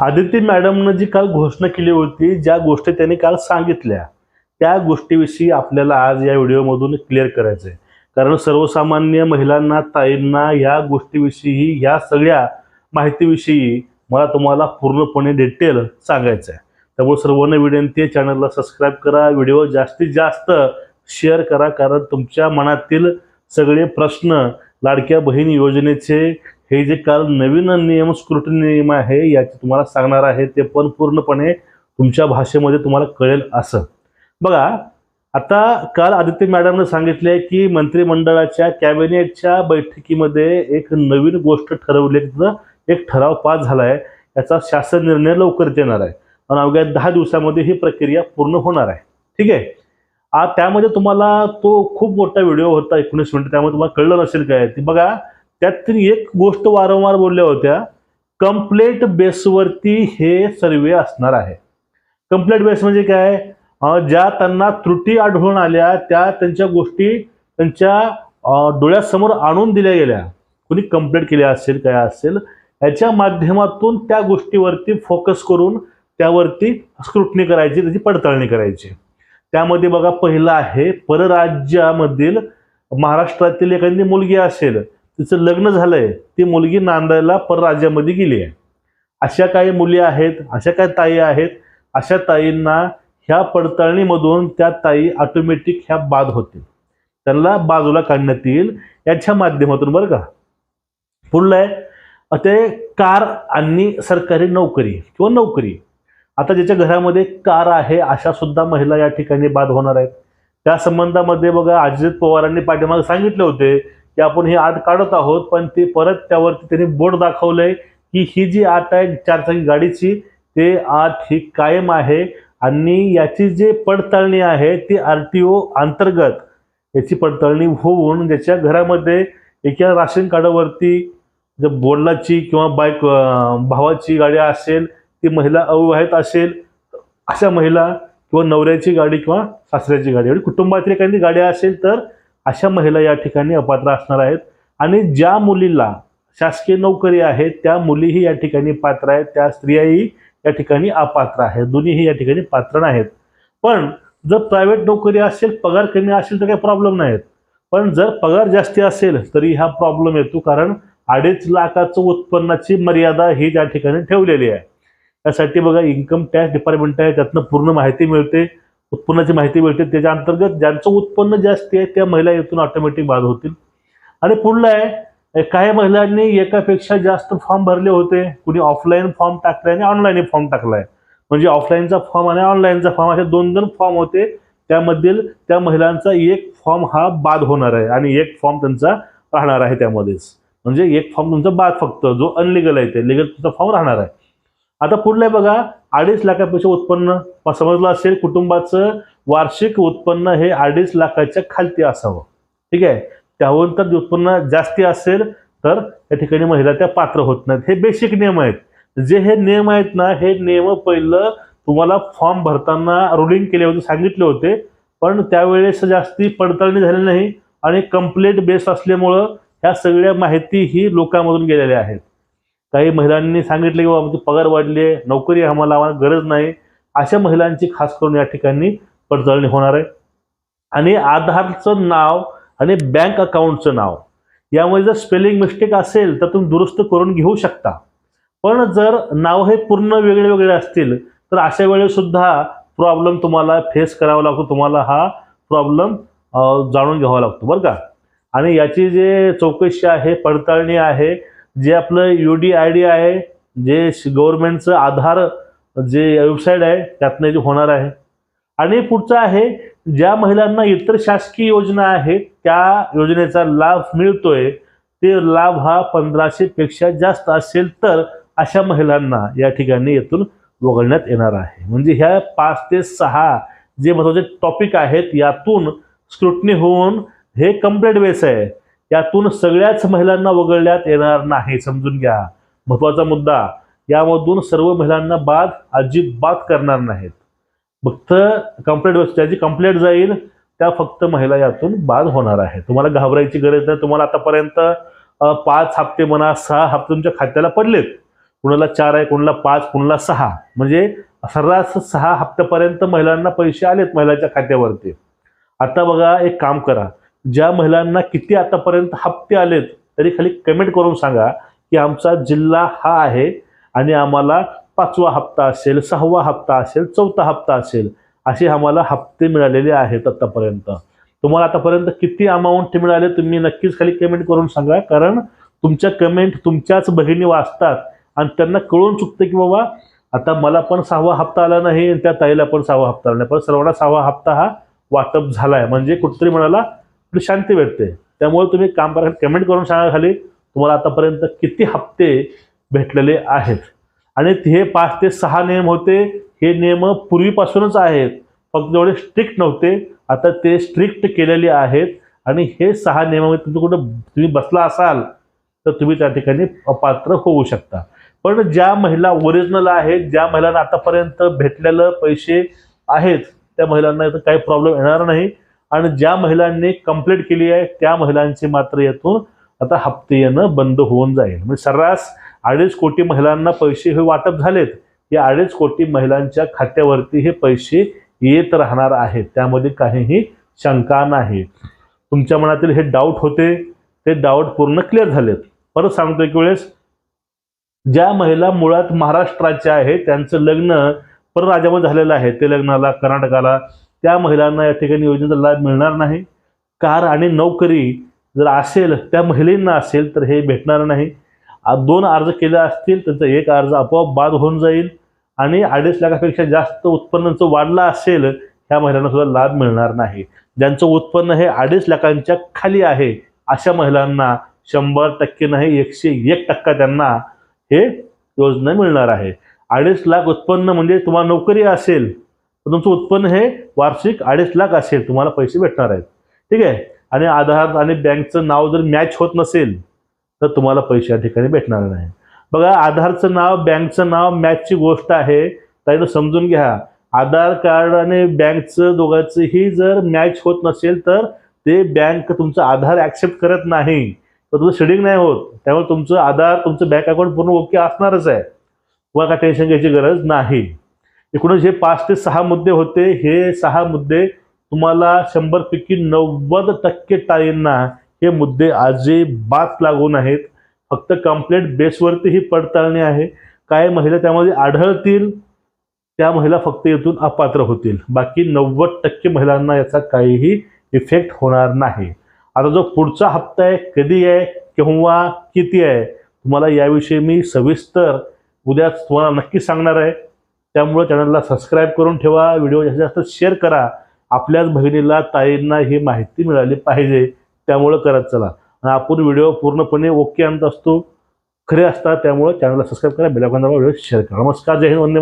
आदिती मॅडमनं जी काल घोषणा केली होती ज्या गोष्टी त्यांनी काल सांगितल्या त्या गोष्टीविषयी आपल्याला आज या व्हिडिओमधून क्लिअर करायचं आहे कारण सर्वसामान्य महिलांना ताईंना या गोष्टीविषयी या सगळ्या माहितीविषयी मला तुम्हाला पूर्णपणे डिटेल सांगायचं आहे त्यामुळे सर्वांना विनंती आहे चॅनलला सबस्क्राईब करा व्हिडिओ जास्तीत जास्त शेअर करा कारण तुमच्या मनातील सगळे प्रश्न लाडक्या बहीण योजनेचे हे जे काल नवीन नियम स्क्रुटनी नियम आहे याचे तुम्हाला सांगणार आहे ते पण पूर्णपणे तुमच्या भाषेमध्ये तुम्हाला कळेल असं. बघा आता काल आदित्य मॅडमने सांगितले की मंत्रिमंडळाच्या कॅबिनेटच्या बैठकीमध्ये एक नवीन गोष्ट ठरवली तिथं एक ठराव पास झाला आहे याचा शासन निर्णय लवकरच येणार आहे. आणि अवघ्या दहा दिवसामध्ये ही प्रक्रिया पूर्ण होणार आहे. ठीक आहे? आ त्यामध्ये तुम्हाला तो खूप मोठा व्हिडिओ होता एकोणीस मिनिट त्यामुळे तुम्हाला कळलं नसेल काय. ती बघा त्यात त्यांनी एक गोष्ट वारंवार बोलल्या होत्या कंप्लेंट बेसवरती हे सर्वे असणार आहे. कंप्लेंट बेस म्हणजे काय? ज्या त्यांना त्रुटी आढळून आल्या त्या त्यांच्या गोष्टी त्यांच्या डोळ्यासमोर आणून दिल्या गेल्या. कोणी कंप्लेंट केल्या असेल काय असेल याच्या माध्यमातून त्या गोष्टीवरती फोकस करून त्यावरती स्क्रुटनी करायची त्याची पडताळणी करायची. त्यामध्ये बघा पहिलं आहे परराज्यामधील महाराष्ट्रातील एखादी मुलगी असेल तिचं लग्न झालंय ती मुलगी नांदायला परराज्यामध्ये गेली आहे. अशा काही मुली आहेत अशा काही ताई आहेत अशा ताईंना ह्या पडताळणीमधून त्या ताई ऑटोमॅटिक ह्या बाद होतील. त्यांना बाजूला काढण्यात येईल याच्या माध्यमातून बरं का. पुढलं आहे ते कार आणि सरकारी नोकरी किंवा नोकरी. आता ज्याच्या घरामध्ये कार आहे अशा सुद्धा महिला या ठिकाणी बाद होणार आहेत. त्या संबंधामध्ये बघा अजित पवारांनी पाठीमागे सांगितले होते की आपण ही आट काढत आहोत पण ते परत त्यावरती त्यांनी बोर्ड दाखवलंय की ही जी आट आहे चारचाकी गाडीची ते आट ही कायम आहे. आणि याची जी पडताळणी आहे ती आर टी ओ अंतर्गत याची पडताळणी होऊन ज्याच्या घरामध्ये एका राशन कार्डावरती जर बोर्डाची किंवा बाईक भावाची गाडी असेल ती महिला अविवाहित असेल अशा महिला किंवा नवऱ्याची गाडी किंवा सासऱ्याची गाडी कुटुंबातील एखादी गाडी असेल तर अशा महिला या ठिकाणी अपात्र असणार आहेत. आणि ज्या मुलीला शासकीय नोकरी आहे त्या मुलीही या ठिकाणी पात्र आहेत. त्या स्त्रियाही या ठिकाणी अपात्र आहेत. दोन्हीही या ठिकाणी पात्र नाहीत. पण जर प्रायव्हेट नोकरी असेल पगार कमी असेल तर काही प्रॉब्लेम नाहीत. पण जर पगार जास्ती असेल तरी हा प्रॉब्लेम येतो कारण अडीच लाखाचं उत्पन्नाची मर्यादा ही त्या ठिकाणी ठेवलेली आहे. त्यासाठी बघा इन्कम टॅक्स डिपार्टमेंट आहे त्यातनं पूर्ण माहिती मिळते. उत्पन्नाची माहिती मिळते. त्याच्या अंतर्गत ज्यांचं उत्पन्न जास्त आहे त्या महिला येथून ऑटोमॅटिक बाद होतील. आणि पुढलं आहे काही महिलांनी एकापेक्षा जास्त फॉर्म भरले होते. कुणी ऑफलाईन फॉर्म टाकलाय आणि ऑनलाईन फॉर्म टाकलाय. म्हणजे ऑफलाईनचा फॉर्म आणि ऑनलाईनचा फॉर्म असे दोन दोन फॉर्म होते. त्यामधील त्या महिलांचा एक फॉर्म हा बाद होणार आहे आणि एक फॉर्म त्यांचा राहणार आहे त्यामध्येच. म्हणजे एक फॉर्म तुमचा बाद फक्त जो अनलिगल आहे ते. लिगल तुमचा फॉर्म राहणार आहे. आता पुढलं आहे बघा अडीच लाखापेक्षा उत्पन्न समजलं असेल कुटुंबाचं वार्षिक उत्पन्न हे अडीच लाखाच्या खालती असावं. ठीक आहे? त्याहून तर जे उत्पन्न जास्ती असेल तर या ठिकाणी महिला त्या पात्र होत नाहीत. हे बेसिक नियम आहेत. जे हे नियम आहेत ना हे नियम पहिलं तुम्हाला फॉर्म भरताना रुलिंग केले होते सांगितले होते. पण त्यावेळेस जास्ती पडताळणी झाली नाही आणि कंप्लेंट बेस असल्यामुळं ह्या सगळ्या माहिती ही लोकांमधून गेलेल्या आहेत. काही महिलांनी सांगितले की बाबा आमची पगार वाढली आहे नोकरी आम्हाला आम्हाला गरज नाही. अशा महिलांची खास करून या ठिकाणी पडताळणी होणार आहे. आणि आधारचं नाव आणि बँक अकाउंटचं नाव यामध्ये जर स्पेलिंग मिस्टेक असेल तर तुम्ही दुरुस्त करून घेऊ शकता. पण जर नाव हे पूर्ण वेगळे वेगळे असतील तर अशा वेळेस सुद्धा प्रॉब्लेम तुम्हाला फेस करावा लागतो. तुम्हाला हा प्रॉब्लेम जाणून घ्यावा लागतो. बरं का? आणि याची जे चौकशी आहे पडताळणी आहे जे आपलं यू डी आय डी आहे जे गव्हर्नमेंटचं आधार जे वेबसाईट आहे त्यातनं जे होणार आहे. आणि पुढचं आहे ज्या महिलांना इतर शासकीय योजना आहेत त्या योजनेचा लाभ मिळतोय ते लाभ हा पंधराशे पेक्षा जास्त असेल तर अशा महिलांना या ठिकाणी येथून वगळण्यात येणार आहे. म्हणजे ह्या पाच ते सहा जे महत्त्वाचे टॉपिक आहेत यातून स्क्रुटनी होऊन हे कम्प्लेट बेस आहे. यातून सगळ्याच महिलांना वगळण्यात येणार नाही समजून घ्या. महत्त्वाचा मुद्दा यामधून सर्व महिलांना बाद अजिबात करणार नाहीत. फक्त कंप्लेंट ज्याची कंप्लेंट जाईल त्या फक्त महिला यातून बाद होणार आहे तुम्हाला घाबरायची गरज नाही तुम्हाला आतापर्यंत पाच हप्ते म्हणा सहा हप्ते तुमच्या खात्याला पडलेत. कुणाला चार आहे कुणाला पाच कुणाला सहा. म्हणजे सर्रास सहा हप्त्यापर्यंत महिलांना पैसे आलेत महिलांच्या खात्यावरती. आता बघा एक काम करा. ज्या महिलांना किती आतापर्यंत हप्ते आलेत तरी खाली कमेंट करून सांगा की आमचा जिल्हा हा आहे आणि आम्हाला पाचवा हप्ता असेल सहावा हप्ता असेल चौथा हप्ता असेल असे आम्हाला हप्ते मिळालेले आहेत आतापर्यंत. तुम्हाला आतापर्यंत किती अमाऊंट मिळाले तुम्ही नक्कीच खाली कमेंट करून सांगा कारण तुमच्या कमेंट तुमच्याच बहिणी वाचतात आणि त्यांना कळून चुकतं की बाबा आता मला पण सहावा हप्ता आला नाही आणि त्या ताईला पण सहावा हप्ता आला नाही. पण सर्वांना सहावा हप्ता हा वाटप झालाय. म्हणजे कुठेतरी म्हणाला शांती भेटते. त्यामुळे तुम्ही काम करा कमेंट करून सांगा खाली तुम्हाला आतापर्यंत किती हप्ते भेटलेले आहेत. आणि हे पाच ते सहा नियम होते. हे नियम पूर्वीपासूनच आहेत. फक्त एवढे स्ट्रिक्ट नव्हते. आता ते स्ट्रिक्ट केलेले आहेत. आणि हे सहा नियमामध्ये तुम्ही कुठं तुम्ही बसला असाल तर तुम्ही त्या ठिकाणी अपात्र होऊ शकता. पण ज्या महिला ओरिजिनल आहेत ज्या महिलांना आतापर्यंत भेटलेलं पैसे आहेत त्या महिलांना इथं काही प्रॉब्लेम येणार नाही. आणि ज्या महिलांनी कंप्लीट केली आहे त्या महिलांची मात्र यातून आता हप्ते येणं बंद होऊन जाईल. म्हणजे सर्रास अडीच कोटी महिलांना पैसे हे वाटप झालेत. या अडीच कोटी महिलांच्या खात्यावरती हे पैसे येत राहणार आहेत. त्यामध्ये काहीही शंका नाही. तुमच्या मनातील हे डाऊट होते. ते डाऊट पूर्ण क्लिअर झालेत. परत सांगतो एक वेळेस ज्या महिला मुळात महाराष्ट्राच्या आहेत त्यांचं लग्न परराज्यामध्ये झालेलं आहे. ते लग्नाला कर्नाटकाला त्या महिलांना या ठिकाणी योजनेचा लाभ मिळणार नाही. कार आणि नोकरी जर असेल त्या महिलांना असेल तर हे भेटणार नाही. दोन अर्ज केले असतील त्यांचा एक अर्ज आपोआप बाद होऊन जाईल आणि अडीच लाखापेक्षा जास्त उत्पन्नाचं वाढलं असेल ह्या महिलांना सुद्धा लाभ मिळणार नाही. ज्यांचं उत्पन्न हे अडीच लाखांच्या खाली आहे अशा महिलांना शंभर टक्के नाही एकशे एक टक्का त्यांना हे योजना मिळणार आहे. अडीच लाख उत्पन्न म्हणजे तुम्हाला नोकरी असेल तुमचं उत्पन्न हे वार्षिक अडीच लाख असेल तुम्हाला पैसे भेटणार आहेत. ठीक आहे? आणि आधार आणि बँकचं नाव जर मॅच होत नसेल तर तुम्हाला पैसे या ठिकाणी भेटणार नाही. बघा आधारचं नाव बँकचं नाव मॅचची गोष्ट आहे. त्यानं समजून घ्या. आधार कार्ड आणि बँकचं दोघांचंही जर मॅच होत नसेल तर ते बँक तुमचं आधार ॲक्सेप्ट करत नाही. तर तुमचं शेडिंग नाही होत. त्यामुळे तुमचं आधार तुमचं बँक अकाउंट पूर्ण ओके असणारच आहे. तुम्हाला काय टेन्शन घ्यायची गरज नाही. एकूणच हे पाच ते सहा मुद्दे होते. हे सहा मुद्दे तुम्हाला शंभरपैकी नव्वद टक्के टाळींना हे मुद्दे अजिबात लागून आहेत फक्त कंप्लेंट बेसवरती ही पडताळणी आहे. काय महिला त्यामध्ये आढळतील त्या महिला फक्त इथून अपात्र होतील. बाकी नव्वद टक्के महिलांना याचा काहीही इफेक्ट होणार नाही. आता जो पुढचा हप्ता आहे कधी आहे केव्हा किती आहे तुम्हाला याविषयी मी सविस्तर उद्या तुम्हाला नक्की सांगणार आहे. त्यामुळं चॅनलला सबस्क्राईब करून ठेवा व्हिडिओ जास्तीत जास्त शेअर करा. आपल्याच बहिणीला ताईंना ही माहिती मिळाली पाहिजे त्यामुळं करत चला. आणि आपण व्हिडिओ पूर्णपणे ओके आणत असतो खरे असतात त्यामुळे चॅनलला सबस्क्राईब करा बेलाकॉनला व्हिडिओ शेअर करा. नमस्कार जय हिंद वंदे